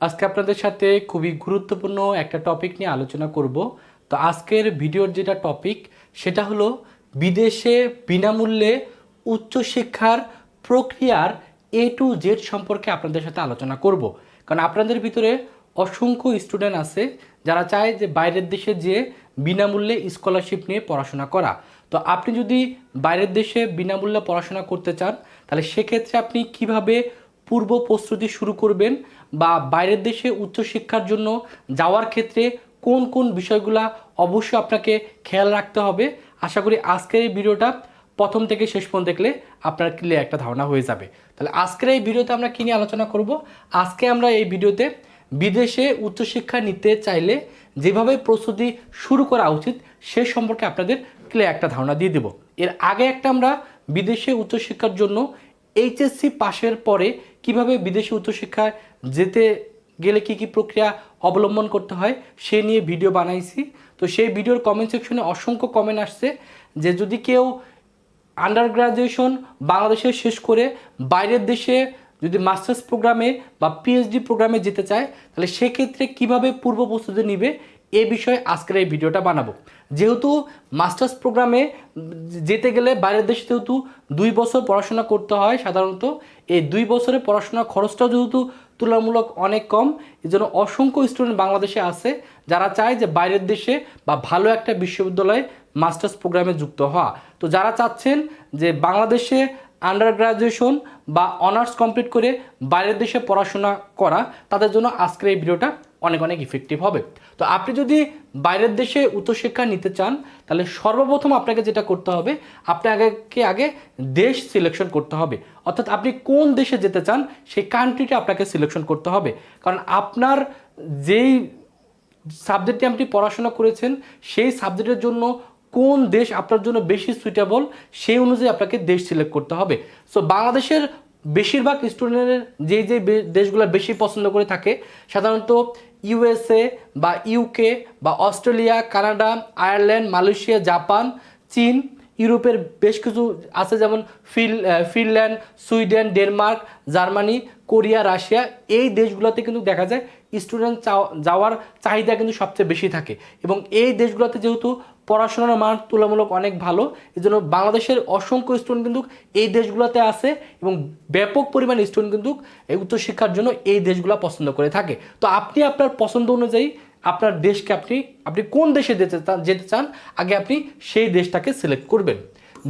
আজকে আপনাদের সাথে খুবই গুরুত্বপূর্ণ একটা টপিক নিয়ে আলোচনা করব। তো আজকের ভিডিওর যেটা টপিক সেটা হলো বিদেশে বিনামূল্যে উচ্চশিক্ষার প্রক্রিয়ার এ টু জেড সম্পর্কে আপনাদের সাথে আলোচনা করব। কারণ আপনাদের ভিতরে অসংখ্য স্টুডেন্ট আছে, যারা চায় যে বাইরের দেশে যেয়ে বিনামূল্যে স্কলারশিপ নিয়ে পড়াশোনা করা। তো আপনি যদি বাইরের দেশে বিনামূল্যে পড়াশোনা করতে চান, তাহলে সেক্ষেত্রে আপনি কীভাবে পূর্ব প্রস্তুতি শুরু করবেন বা বাইরের দেশে উচ্চশিক্ষার জন্য যাওয়ার ক্ষেত্রে কোন কোন বিষয়গুলা অবশ্যই আপনাকে খেয়াল রাখতে হবে। আশা করি আজকের এই ভিডিওটা প্রথম থেকে শেষ পর্যন্ত দেখলে আপনার ক্লিয়ার একটা ধারণা হয়ে যাবে। তাহলে আজকের এই ভিডিওতে আমরা কী নিয়ে আলোচনা করব? আজকে আমরা এই ভিডিওতে বিদেশে উচ্চশিক্ষা নিতে চাইলে যেভাবে প্রস্তুতি শুরু করা উচিত সে সম্পর্কে আপনাদের ক্লিয়ার একটা ধারণা দিয়ে দেব। এর আগে একটা আমরা বিদেশে উচ্চশিক্ষার জন্য এইচএসসি পাশের পরে কীভাবে বিদেশি উচ্চশিক্ষায় যেতে গেলে কি কি প্রক্রিয়া অবলম্বন করতে হয়, সে নিয়ে ভিডিও বানাইছি। তো সেই ভিডিওর কমেন্ট সেকশনে অসংখ্য কমেন্ট আসছে যে যদি কেউ আন্ডার গ্রাজুয়েশন বাংলাদেশে শেষ করে বাইরের দেশে যদি মাস্টার্স প্রোগ্রামে বা পিএইচডি প্রোগ্রামে যেতে চায়, তাহলে সেক্ষেত্রে কীভাবে পূর্ব প্রস্তুতি নিবে এ বিষয়ে আজকের এই ভিডিওটা বানাবো। যেহেতু মাস্টার্স প্রোগ্রামে যেতে গেলে বাইরের দেশে যেহেতু দুই বছর পড়াশোনা করতে হয় সাধারণত, এই দুই বছরের পড়াশোনার খরচটাও যেহেতু তুলনামূলক অনেক কম এই জন্য অসংখ্য স্টুডেন্ট বাংলাদেশে আছে যারা চায় যে বাইরের দেশে বা ভালো একটা বিশ্ববিদ্যালয়ে মাস্টার্স প্রোগ্রামে যুক্ত হওয়া। তো যারা চাচ্ছেন যে বাংলাদেশে আন্ডার গ্রাজুয়েশন বা অনার্স কমপ্লিট করে বাইরের দেশে পড়াশোনা করা, তাদের জন্য আজকের এই ভিডিওটা অনেক অনেক ইফেক্টিভ হবে। তো আপনি যদি বাইরের দেশে উচ্চশিক্ষা নিতে চান, তাহলে সর্বপ্রথম আপনাকে যেটা করতে হবে আপনি আগেকে আগে দেশ সিলেকশন করতে হবে। অর্থাৎ আপনি কোন দেশে যেতে চান, সেই কান্ট্রিটা আপনাকে সিলেকশন করতে হবে। কারণ আপনার যেই সাবজেক্টে আপনি পড়াশোনা করেছেন, সেই সাবজেক্টের জন্য কোন দেশ আপনার জন্য বেশি সুইটেবল সেই অনুযায়ী আপনাকে দেশ সিলেক্ট করতে হবে। সো বাংলাদেশের বেশিরভাগ স্টুডেন্টের যে যে দেশগুলো বেশি পছন্দ করে থাকে, সাধারণত ইউএসএ বা ইউকে বা Australia, Canada, Ireland, Malaysia, Japan, চীন, ইউরোপের বেশ কিছু আছে যেমন feel Finland, Sweden, Denmark, Germany, Korea, Russia. এই দেশগুলোতে কিন্তু দেখা যায় স্টুডেন্ট যাওয়ার চাহিদা কিন্তু সবচেয়ে বেশি থাকে। এবং এই দেশগুলোতে যেহেতু পড়াশোনার মান তুলনামূলক অনেক ভালো। এই জন্য বাংলাদেশের অসংখ্য স্টুডেন্ট কিন্তু এই দেশগুলোতে আছে এবং ব্যাপক পরিমাণ স্টুডেন্ট কিন্তু এই উচ্চশিক্ষার জন্য এই দেশগুলো পছন্দ করে থাকে। তো আপনি আপনার পছন্দ অনুযায়ী আপনার দেশকে আপনি আপনি কোন দেশে যেতে চান যেতে চান, আগে আপনি সেই দেশটাকে সিলেক্ট করবেন।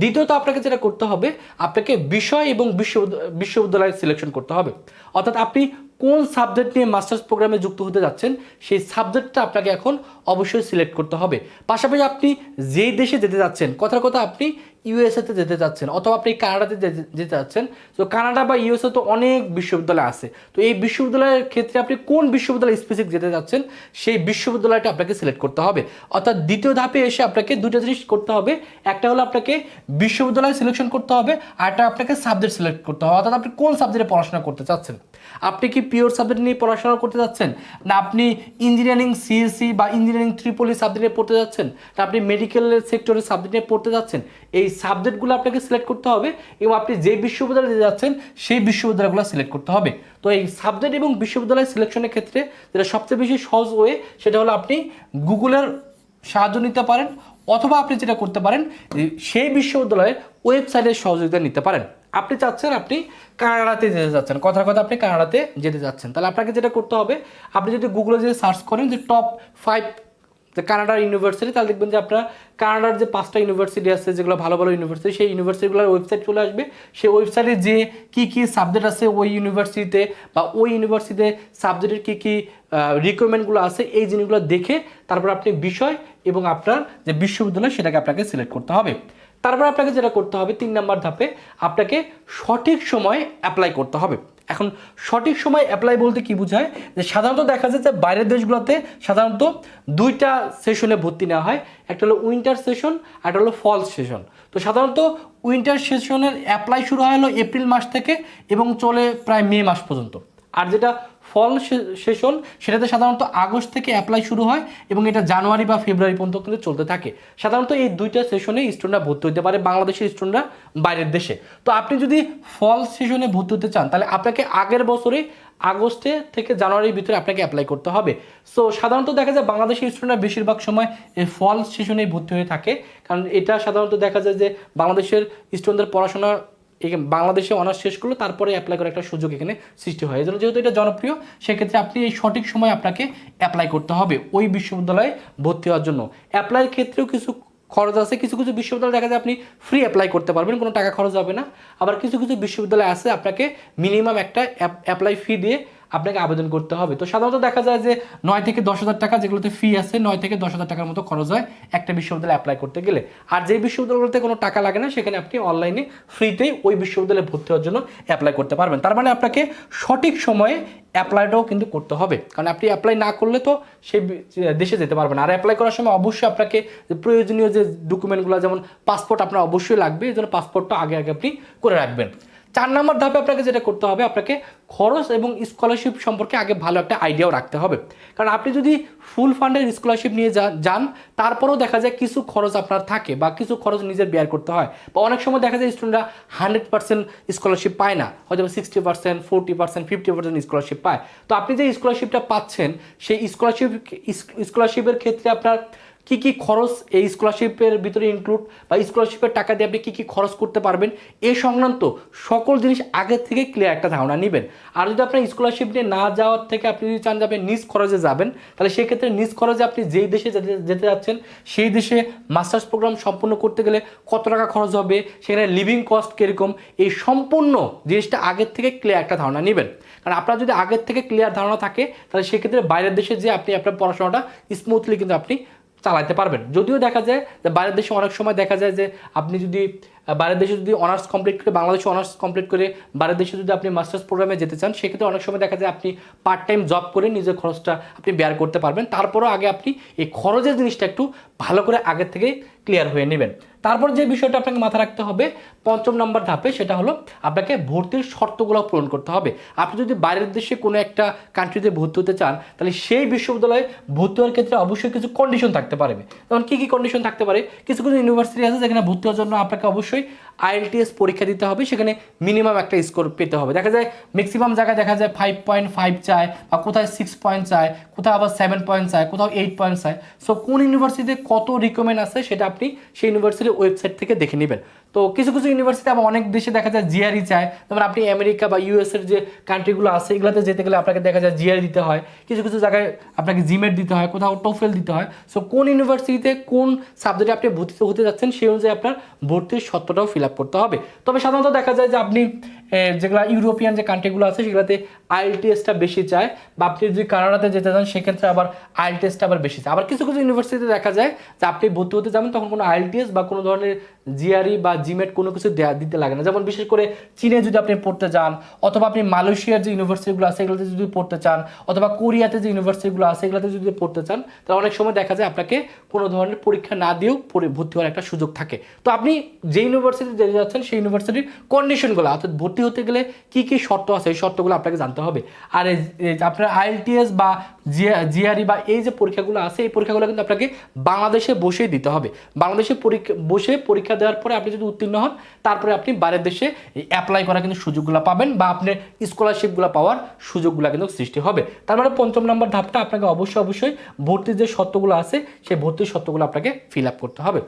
দ্বিতীয়ত আপনাকে যেটা করতে হবে, আপনাকে বিষয় এবং বিশ্ববিদ্যালয় বিশ্ববিদ্যালয় সিলেকশন করতে হবে। অর্থাৎ আপনি কোন সাবজেক্ট নিয়ে মাস্টার্স প্রোগ্রামে যুক্ত হতে যাচ্ছেন, সেই সাবজেক্টটা আপনাকে এখন অবশ্যই সিলেক্ট করতে হবে। পাশাপাশি আপনি যেই দেশে যেতে যাচ্ছেন, কথার কথা আপনি ইউএসএতে যেতে চাচ্ছেন, অথবা আপনি কানাডাতে যেতে- চাচ্ছেন, তো কানাডা বা ইউএসএ তো অনেক বিশ্ববিদ্যালয় আছে। তো এই বিশ্ববিদ্যালয়ের ক্ষেত্রে আপনি কোন বিশ্ববিদ্যালয় স্পেসিফিক যেতে চাচ্ছেন, সেই বিশ্ববিদ্যালয়টা আপনাকে সিলেক্ট করতে হবে। অর্থাৎ দ্বিতীয় ধাপে এসে আপনাকে দুটো জিনিস করতে হবে। একটা হলো আপনাকে বিশ্ববিদ্যালয় সিলেকশন করতে হবে, আর একটা আপনাকে সাবজেক্ট সিলেক্ট করতে হবে। অর্থাৎ আপনি কোন সাবজেক্টে পড়াশোনা করতে চাচ্ছেন? আপনি কি পিওর সাবজেক্ট নিয়ে পড়াশোনা করতে যাচ্ছেন না, আপনি ইঞ্জিনিয়ারিং সিএসসি বা ইঞ্জিনিয়ারিং ট্রিপলি সাবজেক্ট নিয়ে পড়তে যাচ্ছেন না, আপনি মেডিকেলের সেক্টরের সাবজেক্ট নিয়ে পড়তে যাচ্ছেন এই সাবজেক্টগুলো আপনাকে সিলেক্ট করতে হবে এবং আপনি যে বিশ্ববিদ্যালয়ে যাচ্ছেন, সেই বিশ্ববিদ্যালয়গুলো সিলেক্ট করতে হবে। তো এই সাবজেক্ট এবং বিশ্ববিদ্যালয় সিলেকশনের ক্ষেত্রে যেটা সবচেয়ে বেশি সহজ ওয়ে সেটা হলো আপনি গুগলের সাহায্য নিতে পারেন, অথবা আপনি যেটা করতে পারেন সেই বিশ্ববিদ্যালয়ের ওয়েবসাইটের সহযোগিতা নিতে পারেন। আপনি চাচ্ছেন আপনি কানাডাতে যেতে চাচ্ছেন কথার কথা, আপনি কানাডাতে যেতে চাচ্ছেন তাহলে আপনাকে যেটা করতে হবে, আপনি যদি গুগলে যে সার্চ করেন যে টপ ফাইভ কানাডার ইউনিভার্সিটি তাহলে দেখবেন যে আপনার কানাডার যে পাঁচটা ইউনিভার্সিটি আছে, যেগুলো ভালো ভালো ইউনিভার্সিটি সেই ইউনিভার্সিটিগুলোর ওয়েবসাইট চলে আসবে। সেই ওয়েবসাইটে যে কি কি সাবজেক্ট আছে ওই ইউনিভার্সিটিতে বা ওই ইউনিভার্সিটিতে সাবজেক্টের কি কি রিকোয়ারমেন্টগুলো আছে, এই জিনিসগুলো দেখে তারপর আপনি বিষয় এবং আপনার যে বিশ্ববিদ্যালয় সেটাকে আপনাকে সিলেক্ট করতে হবে। তারপর আপনাকে যেটা করতে হবে, তিন নাম্বার ধাপে আপনাকে সঠিক সময় অ্যাপ্লাই করতে হবে। এখন সঠিক সময় অ্যাপ্লাই বলতে কি বোঝায়? যে সাধারণত দেখা যায় যে বাইরের দেশগুলোতে সাধারণত দুইটা সেশনে ভর্তি নেওয়া হয়। একটা হলো উইন্টার সেশন আর একটা হলো ফল সেশন তো সাধারণত উইন্টার সেশনের অ্যাপ্লাই শুরু হয় হলো এপ্রিল মাস থেকে এবং চলে প্রায় মে মাস পর্যন্ত। আর যেটা ফল সেশন সেটাতে সাধারণত আগস্ট থেকে অ্যাপ্লাই শুরু হয় এবং এটা জানুয়ারি বা ফেব্রুয়ারি পর্যন্ত কিন্তু চলতে থাকে। সাধারণত এই দুইটা সেশনে স্টুডেন্টরা ভর্তি হতে পারে, বাংলাদেশের স্টুডেন্টরা বাইরের দেশে। তো আপনি যদি ফল সেশনে ভর্তি হতে চান, তাহলে আপনাকে আগের বছরে আগস্টে থেকে জানুয়ারির ভিতরে আপনাকে অ্যাপ্লাই করতে হবে। সো সাধারণত দেখা যায় বাংলাদেশের স্টুডেন্টরা বেশিরভাগ সময় এই ফল সেশনেই ভর্তি হয়ে থাকে। কারণ এটা সাধারণত দেখা যায় যে বাংলাদেশের স্টুডেন্টদের পড়াশোনা বাংলাদেশে অনার্স শেষ করল, তারপরে অ্যাপ্লাই করার একটা সুযোগ এখানে সৃষ্টি হয়। এজন্য যেহেতু এটা জনপ্রিয়, সেক্ষেত্রে আপনি এই সঠিক সময় আপনাকে অ্যাপ্লাই করতে হবে ওই বিশ্ববিদ্যালয়ে ভর্তি হওয়ার জন্য। অ্যাপ্লাইয়ের ক্ষেত্রেও কিছু খরচ আছে, কিছু কিছু বিশ্ববিদ্যালয় দেখা যায় আপনি ফ্রি অ্যাপ্লাই করতে পারবেন, কোনো টাকা খরচ হবে না। আবার কিছু কিছু বিশ্ববিদ্যালয় আছে, আপনাকে মিনিমাম একটা অ্যাপ্লাই ফি দিয়ে আপনাকে আবেদন করতে হবে। তো সাধারণত দেখা যায় যে নয় থেকে দশ হাজার টাকা যেগুলোতে ফি আছে, নয় থেকে দশ হাজার টাকার মতো খরচ হয় একটা বিশ্ববিদ্যালয়ে অ্যাপ্লাই করতে গেলে। আর যে বিশ্ববিদ্যালয়গুলোতে কোনো টাকা লাগে না, সেখানে আপনি অনলাইনে ফ্রিতেই ওই বিশ্ববিদ্যালয়ে ভর্তি হওয়ার জন্য অ্যাপ্লাই করতে পারবেন। তার মানে আপনাকে সঠিক সময়ে অ্যাপ্লাইটাও কিন্তু করতে হবে। কারণ আপনি অ্যাপ্লাই না করলে তো সেই দেশে যেতে পারবেন আর অ্যাপ্লাই করার সময় অবশ্যই আপনাকে প্রয়োজনীয় যে ডকুমেন্টগুলো যেমন পাসপোর্ট আপনার অবশ্যই লাগবে, এই জন্য পাসপোর্টটা আগে আগে আপনি করে রাখবেন। চার নম্বর ধাপে আপনাকে যেটা করতে হবে, আপনাকে খরচ এবং স্কলারশিপ সম্পর্কে আগে ভালো একটা আইডিয়াও রাখতে হবে। কারণ আপনি যদি ফুল ফান্ডের স্কলারশিপ নিয়ে যান, তারপরেও দেখা যায় কিছু খরচ আপনার থাকে বা কিছু খরচ নিজের বেয়ার করতে হয়। বা অনেক সময় দেখা যায় স্টুডেন্টরা হান্ড্রেড পার্সেন্ট স্কলারশিপ পায় না, হয়তো sixty percent forty percent fifty percent scholarship পায়। তো আপনি যে স্কলারশিপটা পাচ্ছেন, সেই স্কলারশিপ স্কলারশিপের ক্ষেত্রে আপনার কি কি খরচ এই স্কলারশিপের ভিতরে ইনক্লুড বা স্কলারশিপের টাকা দিয়ে আপনি কী কী খরচ করতে পারবেন এই সংক্রান্ত সকল জিনিস আগের থেকে ক্লিয়ার একটা ধারণা নেবেন। আর যদি আপনার স্কলারশিপ নিয়ে না যাওয়ার থেকে আপনি যদি চান যাবেন নিজ খরচে যাবেন, তাহলে সেক্ষেত্রে নিজ খরচে আপনি যেই দেশে যেতে যেতে যাচ্ছেন, সেই দেশে মাস্টার্স প্রোগ্রাম সম্পূর্ণ করতে গেলে কত টাকা খরচ হবে, সেখানে লিভিং কস্ট কীরকম, এই সম্পূর্ণ জিনিসটা আগের থেকে ক্লিয়ার একটা ধারণা নেবেন। কারণ আপনার যদি আগের থেকে ক্লিয়ার ধারণা থাকে, তাহলে সেক্ষেত্রে বাইরের দেশে যে আপনি আপনার পড়াশোনাটা স্মুথলি কিন্তু আপনি চালাতে পারবেন। যদিও দেখা যায় যে বাইরের দেশে অনেক সময় দেখা যায় যে আপনি যদি বাইরের দেশে যদি অনার্স কমপ্লিট করে, বাংলাদেশে অনার্স কমপ্লিট করে বাইরের দেশে যদি আপনি মাস্টার্স প্রোগ্রামে যেতে চান, সেক্ষেত্রে অনেক সময় দেখা যায় আপনি পার্ট টাইম জব করে নিজের খরচটা আপনি বেয়ার করতে পারবেন। তারপরও আগে আপনি এই খরচের জিনিসটা একটু ভালো করে আগের থেকে ক্লিয়ার হয়ে নেবেন। তারপর যে বিষয়টা আপনাকে মাথা রাখতে হবে, পঞ্চম নম্বর ধাপে সেটা হলো আপনাকে ভর্তির শর্তগুলো পূরণ করতে হবে। আপনি যদি বাইরের দেশে কোনো একটা কান্ট্রিতে ভর্তি হতে চান, তাহলে সেই বিশ্ববিদ্যালয়ে ভর্তি হওয়ার ক্ষেত্রে অবশ্যই কিছু কন্ডিশন থাকতে পারবে যেমন কী কী কন্ডিশন থাকতে পারে? কিছু কিছু ইউনিভার্সিটি আছে যেখানে ভর্তি হওয়ার জন্য আপনাকে অবশ্যই আইএলটিএস পরীক্ষা দিতে হবে, সেখানে মিনিমাম একটা স্কোর পেতে হবে। দেখা যায় ম্যাক্সিমাম জায়গায় দেখা যায় ফাইভ পয়েন্ট ফাইভ চায়, বা কোথায় সিক্স পয়েন্ট চায় কোথাও আবার সেভেন পয়েন্ট চায়, কোথাও এইট পয়েন্ট চায়। সো কোন ইউনিভার্সিটিতে কত রিকমেন্ড আছে, সেটা আপনি সেই ইউনিভার্সিটির ওয়েবসাইট থেকে দেখে নেবেন। তো কিছু কিছু ইউনিভার্সিটি আবার অনেক দেশে দেখা যায় জিআরই চায়। যেমন আপনি আমেরিকা বা ইউএসের যে কান্ট্রিগুলো আছে, এগুলোতে যেতে গেলে আপনাকে দেখা যায় জিআর দিতে হয়। কিছু কিছু জায়গায় আপনাকে জিমেট দিতে হয়, কোথাও টোফেল দিতে হয়। সো কোন ইউনিভার্সিটিতে কোন সাবজেক্টে আপনি ভর্তি হতে যাচ্ছেন, সেই অনুযায়ী আপনার ভর্তির সত্যটাও ফিল আপ করতে হবে। তবে সাধারণত দেখা যায় যে আপনি যেগুলো ইউরোপিয়ান যে কান্ট্রিগুলো আছে, সেগুলোতে আইএলটিএসটা বেশি চায়। বা আপনি যদি কানাডাতে যেতে চান, সেক্ষেত্রে আবার আইএলটিএসটা আবার বেশি চায়। আবার কিছু কিছু ইউনিভার্সিটিতে দেখা যায় যে আপনি ভর্তি হতে যাবেন, তখন কোনো আইএলটিএস বা কোনো ধরনের জিআরই বা জিমেট কোনো কিছু দেয়া, দিতে লাগে না। যেমন বিশেষ করে চীনে যদি আপনি পড়তে যান, অথবা আপনি মালয়েশিয়ার যে ইউনিভার্সিটিগুলো আছে, এগুলোতে যদি পড়তে চান, অথবা কোরিয়াতে যে ইউনিভার্সিটিগুলো আছে, এগুলোতে যদি পড়তে চান, তাহলে অনেক সময় দেখা যায় আপনাকে কোনো ধরনের পরীক্ষা না দিয়েও ভর্তি হওয়ার একটা সুযোগ থাকে। তো আপনি যে ইউনিভার্সিটি যেতে যাচ্ছেন, সেই ইউনিভার্সিটির কন্ডিশনগুলো অর্থাৎ ভর্তি হতে গেলে কি কি শর্ত আছে? এই শর্তগুলো আপনাকে জানতে হবে। আর আপনার আইএলটিএস বা জিআরই বা এই যে পরীক্ষাগুলো আছে, এই পরীক্ষাগুলো কিন্তু আপনাকে বাংলাদেশে বসেই দিতে হবে। বাংলাদেশে পরীক্ষা, বসে পরীক্ষা দেওয়ার পরে আপনি যদি উত্তীর্ণ হন, তারপরে আপনি বাইরের দেশে অ্যাপ্লাই করার কিন্তু সুযোগগুলো পাবেন বা আপনার স্কলারশিপগুলো পাওয়ার সুযোগগুলো কিন্তু সৃষ্টি হবে। তার মানে পঞ্চম নম্বর ধাপটা আপনাকে অবশ্যই অবশ্যই ভর্তির যে শর্তগুলো আছে, সেই ভর্তির শর্তগুলো আপনাকে ফিল আপ করতে হবে।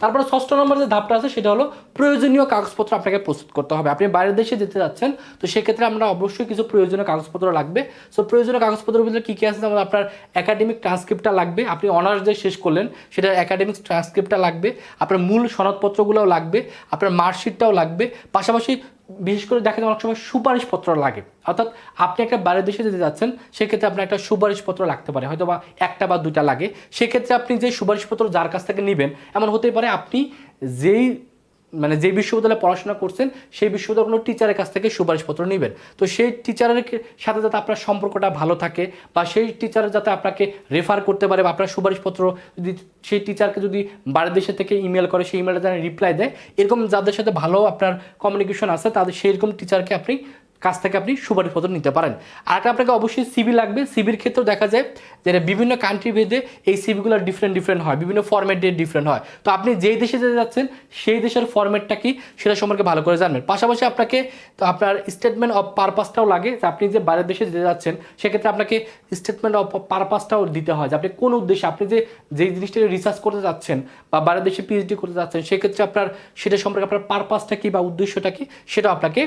তারপরে ষষ্ঠ নম্বর যে ধাপটা আছে, সেটা হলো প্রয়োজনীয় কাগজপত্র আপনাকে প্রস্তুত করতে হবে। আপনি বাইরের দেশে যেতে যাচ্ছেন, তো সেক্ষেত্রে আমরা অবশ্যই কিছু প্রয়োজনীয় কাগজপত্র লাগবে। সো প্রয়োজনীয় কাগজপত্রের ভিতরে কী কী আছে? যেমন আপনার একাডেমিক ট্রান্সক্রিপ্টটা লাগবে, আপনি অনার্স যে শেষ করলেন, সেটা একাডেমিক ট্রান্সক্রিপ্টটা লাগবে। আপনার মূল সনদপত্রগুলোও লাগবে, আপনার মার্কশিটটাও লাগবে। পাশাপাশি বিশেষ করে দেখা যায় অনেক সময় সুপারিশপত্র লাগে। অর্থাৎ আপনি একটা বাইরের দেশে যেতে যাচ্ছেন, সেক্ষেত্রে আপনার একটা সুপারিশপত্র লাগতে পারে। হয়তো বা একটা বা দুটা লাগে। সেক্ষেত্রে আপনি যে সুপারিশপত্র যার কাছ থেকে নেবেন, এমন হতে পারে আপনি যেই মানে যে বিশ্ববিদ্যালয়ে পড়াশোনা করছেন, সেই বিশ্ববিদ্যালয়ের কোনো টিচারের কাছ থেকে সুপারিশপত্র নেবেন। তো সেই টিচারের সাথে যাতে আপনার সম্পর্কটা ভালো থাকে বা সেই টিচার যাতে আপনাকে রেফার করতে পারে বা আপনার সুপারিশপত্র যদি সেই টিচারকে যদি বাইরের দেশে থেকে ইমেল করে, সেই ইমেলটা যেন রিপ্লাই দেয়, এরকম যাদের সাথে ভালো আপনার কমিউনিকেশন আছে, তাদের সেই রকম টিচারকে আপনি কাছ থেকে আপনি সুপারিশপত্র নিতে পারেন। আর একটা আপনাকে অবশ্যই সিবি লাগবে। সিবির ক্ষেত্রে দেখা যায় যেটা বিভিন্ন কান্ট্রি ভেদে এই সিবিগুলো ডিফারেন্ট ডিফারেন্ট হয়। বিভিন্ন ফর্ম্যাট ডিফারেন্ট হয়। তো আপনি যেই দেশে যেতে যাচ্ছেন, সেই দেশের ফর্ম্যাটটা কি সেটা সম্পর্কে ভালো করে জানবেন। পাশাপাশি আপনাকে তো আপনার স্টেটমেন্ট অফ পারপাসটাও লাগে যে আপনি যে বাইরের দেশে যেতে যাচ্ছেন, সেক্ষেত্রে আপনাকে স্টেটমেন্ট অফ পারপাসটাও দিতে হয় যে আপনি কোন উদ্দেশ্যে আপনি যে, যেই জিনিসটা রিসার্চ করতে যাচ্ছেন বা বাইরের দেশে পিএইচডি করতে যাচ্ছেন, সেক্ষেত্রে আপনার সেটা সম্পর্কে আপনার পারপাসটা কি বা উদ্দেশ্যটা কি সেটা আপনাকে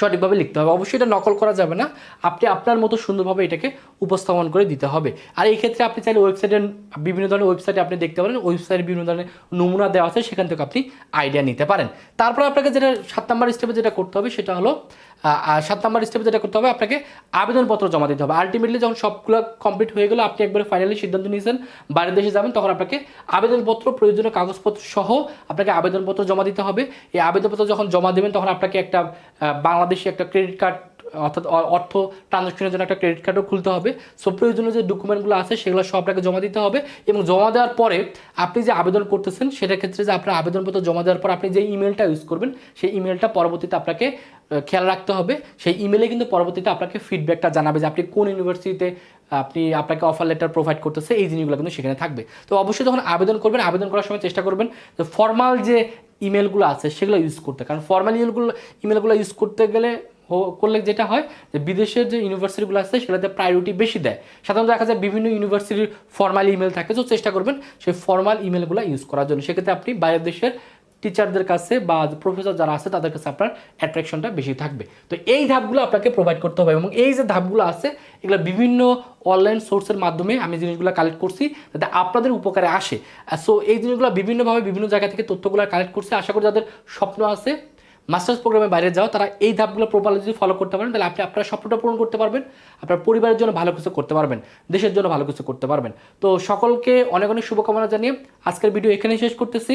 সঠিকভাবে লিখতে হবে। অবশ্যই এটা নকল করা যাবে না। আপনি আপনার মতো সুন্দরভাবে এটাকে উপস্থাপন করে দিতে হবে। আর এই ক্ষেত্রে আপনি চাইলে ওয়েবসাইটের বিভিন্ন ধরনের ওয়েবসাইটে আপনি দেখতে পারেন। ওয়েবসাইটে বিভিন্ন ধরনের নমুনা দেওয়া আছে। সেখান থেকে আপনি আইডিয়া নিতে পারেন। তারপর আপনাকে যেটা সাত নম্বর স্টেপে যেটা করতে হবে, সেটা হলো সাত নম্বর স্টেপে যেটা করতে হবে, আপনাকে আবেদনপত্র জমা দিতে হবে। আলটিমেটলি যখন সবগুলো কমপ্লিট হয়ে গেলো, আপনি একবারে ফাইনালি সিদ্ধান্ত নিয়েছেন বাইরের দেশে যাবেন, তখন আপনাকে আবেদনপত্র, প্রয়োজনীয় কাগজপত্র সহ আপনাকে আবেদনপত্র জমা দিতে হবে। এই আবেদনপত্র যখন জমা দেবেন, তখন আপনাকে একটা বাংলাদেশি একটা ক্রেডিট কার্ড অর্থাৎ অর্থ ট্রানজাকশনের জন্য একটা ক্রেডিট কার্ডও খুলতে হবে। সো প্রয়োজনীয় যে ডকুমেন্টগুলো আছে, সেগুলো সব আপনাকে জমা দিতে হবে এবং জমা দেওয়ার পরে আপনি যে আবেদন করতেছেন, সেটার ক্ষেত্রে যে আপনার আবেদনপত্র জমা দেওয়ার পর আপনি যে ইমেলটা ইউজ করবেন, সেই ইমেলটা পরবর্তীতে আপনাকে খেয়াল রাখতে হবে। সেই ইমেলে কিন্তু পরবর্তীতে আপনাকে ফিডব্যাকটা জানাবে যে আপনি কোন ইউনিভার্সিটিতে আপনি আপনাকে অফার লেটার প্রোভাইড করতেছে, এই জিনিসগুলো কিন্তু সেখানে থাকবে। তো অবশ্যই যখন আবেদন করবেন, আবেদন করার সময় চেষ্টা করবেন যে ফর্মাল যে ইমেলগুলো আছে সেগুলো ইউজ করতে। কারণ ফর্মাল ইমেলগুলো ইমেলগুলো ইউজ করতে গেলে করলে যেটা হয় যে বিদেশের যে ইউনিভার্সিটিগুলো আছে সেগুলোতে প্রায়োরিটি বেশি দেয়। সাধারণত দেখা যায় বিভিন্ন ইউনিভার্সিটির ফর্মাল ইমেল থাকে। তো চেষ্টা করবেন সেই ফর্মাল ইমেলগুলো ইউজ করার জন্য। সেক্ষেত্রে আপনি বাইরের দেশের টিচারদের কাছে বা প্রফেসর যারা আছে, তাদের কাছে আপনার অ্যাট্রাকশনটা বেশি থাকবে। তো এই ধাপগুলো আপনাকে প্রোভাইড করতে হবে এবং এই যে ধাপগুলো আছে, এগুলো বিভিন্ন অনলাইন সোর্সের মাধ্যমে আমি জিনিসগুলো কালেক্ট করছি যাতে আপনাদের উপকারে আসে। সো এই জিনিসগুলো বিভিন্নভাবে বিভিন্ন জায়গা থেকে তথ্যগুলো কালেক্ট করছি। আশা করি যাদের স্বপ্ন আছে মাস্টার্স প্রোগ্রামে বাইরে যাও, তারা এই ধাপগুলো প্রপারলি যদি ফলো করতে পারেন, তাহলে আপনি আপনার স্বপ্নটা পূরণ করতে পারবেন, আপনার পরিবারের জন্য ভালো কিছু করতে পারবেন, দেশের জন্য ভালো কিছু করতে পারবেন। তো সকলকে অনেক অনেক শুভকামনা জানিয়ে আজকের ভিডিও এখানেই শেষ করতেছি।